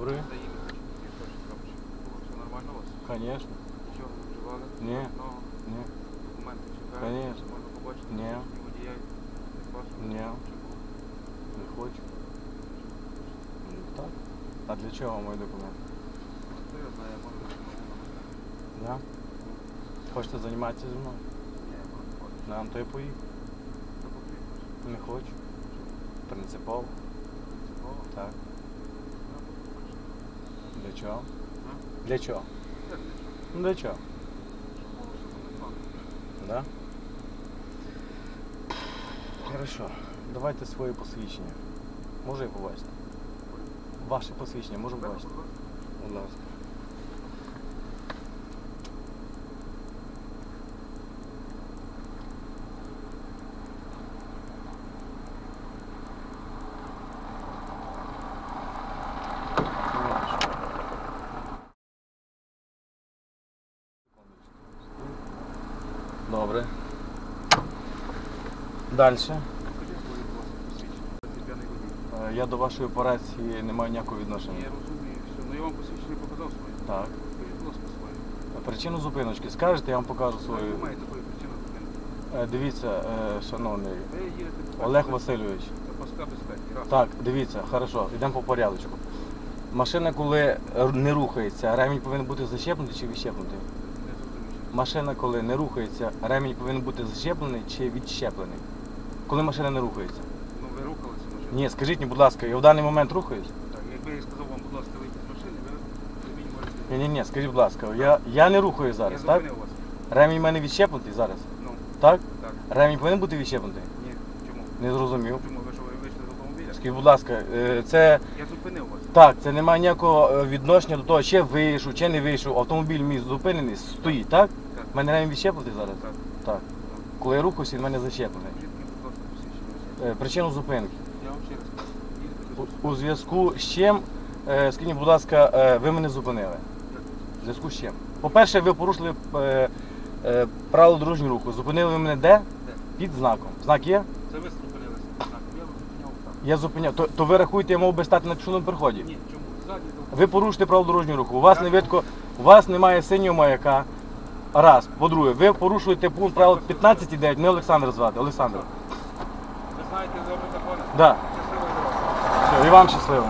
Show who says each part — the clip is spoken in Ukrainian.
Speaker 1: Добре.
Speaker 2: Заїхати, чи перший крапочок. Було все нормально у вас?
Speaker 1: Звісно.
Speaker 2: Нічого не вживали?
Speaker 1: Ні.
Speaker 2: Ну,
Speaker 1: Ні.
Speaker 2: документи чекають?
Speaker 1: Конечно.
Speaker 2: Можна побачити?
Speaker 1: Ні.
Speaker 2: посвідчення водія і паспорт?
Speaker 1: Ні.
Speaker 2: Чому?
Speaker 1: Не хочу. Ну, Так. А для чого мої документи?
Speaker 2: Хто я знаю, я можу не можу.
Speaker 1: Да? Хочете займатися зі мною?
Speaker 2: Ні, я не хочу.
Speaker 1: Нам то я поїду.
Speaker 2: Та потрібно ж.
Speaker 1: Не хочу. Принципово.
Speaker 2: Принципово.
Speaker 1: Так. Для чого? Для чого?
Speaker 2: Як для чого?
Speaker 1: Ну для чого? Да? Хорошо. Давайте своє посвідчення. Може я побачити? Ваше посвідчення,
Speaker 2: може
Speaker 1: побачити?
Speaker 2: будь ласка.
Speaker 1: Будь ласка. Добре. Далі.
Speaker 2: Покажіть свої, будь ласка, посвідчення. Це п'яний водій.
Speaker 1: Е, Я до вашої операції не маю ніякого відношення.
Speaker 2: Я розумію, все. Ну я вам посвідчення показав своє.
Speaker 1: Так.
Speaker 2: Будь ласка, своє.
Speaker 1: Причину зупиночки скажете, я вам покажу
Speaker 2: Ви
Speaker 1: свою.
Speaker 2: маєте такої причини зупинки.
Speaker 1: Е, Дивіться, е, шановний
Speaker 2: Ви їдете по
Speaker 1: Олег Васильович.
Speaker 2: Це паска безпеки.
Speaker 1: Так, дивіться, хорошо, йдемо по порядочку. Машина, коли не рухається, ремінь повинен бути защепнутий чи відщепнутий? Машина, коли не рухається, ремінь повинен бути защеплений чи відщеплений? Коли машина не рухається?
Speaker 2: Ну ви рухалися машину?
Speaker 1: Ні, скажіть мені, будь ласка, я в даний момент рухаюсь?
Speaker 2: Так, якби я сказав вам, будь ласка, вийти з машини, ви мені можете...
Speaker 1: Ні, ні, ні, скажіть, будь ласка, я, я не рухаю
Speaker 2: Я
Speaker 1: зараз, так?
Speaker 2: зупинив вас.
Speaker 1: Ремінь в мене відщепнутий зараз,
Speaker 2: Ну,
Speaker 1: так?
Speaker 2: так.
Speaker 1: Ремінь повинен бути відщепнутий?
Speaker 2: Ні. Чому?
Speaker 1: Не зрозумів.
Speaker 2: Чому? Ви з
Speaker 1: будь ласка, е, це
Speaker 2: Я зупинив вас.
Speaker 1: так, це не має ніякого е, відношення до того, чи вийшов, чи не вийшов. Автомобіль мій зупинений, стоїть, так?
Speaker 2: Так.
Speaker 1: У мене ремінь відщепнутий зараз?
Speaker 2: Так.
Speaker 1: Так. Коли я рухаюся, він в мене защеплений.
Speaker 2: Покажіть мені, будь ласка, посвідчення.
Speaker 1: Е, Причину зупинки.
Speaker 2: Я вам ще раз кажу. Їдете без
Speaker 1: У, у зв'язку з чим, е, скажіть, будь ласка, е, ви мене зупинили? В зв'язку з чим? По-перше, ви порушили е, е, правила дорожнього руху. Зупинили ви мене де?
Speaker 2: Де?
Speaker 1: Під знаком. Знак є?
Speaker 2: Це ви зупинилися. Так, я вас зупиняв так.
Speaker 1: Я зупиняв. То, то ви рахуєте, я мав би стати на пішохідному переході?
Speaker 2: Ні, чому? Ззаді.
Speaker 1: Ви порушите правила дорожнього руху. У вас не видко, у вас немає синього маяка. Раз. По-друге, ви порушуєте пункт правил 15.9. Не Олександр звати, Олександр.
Speaker 2: Ви знаєте, ви закони?
Speaker 1: Да.
Speaker 2: Щасливо.
Speaker 1: Все, і вам щасливо.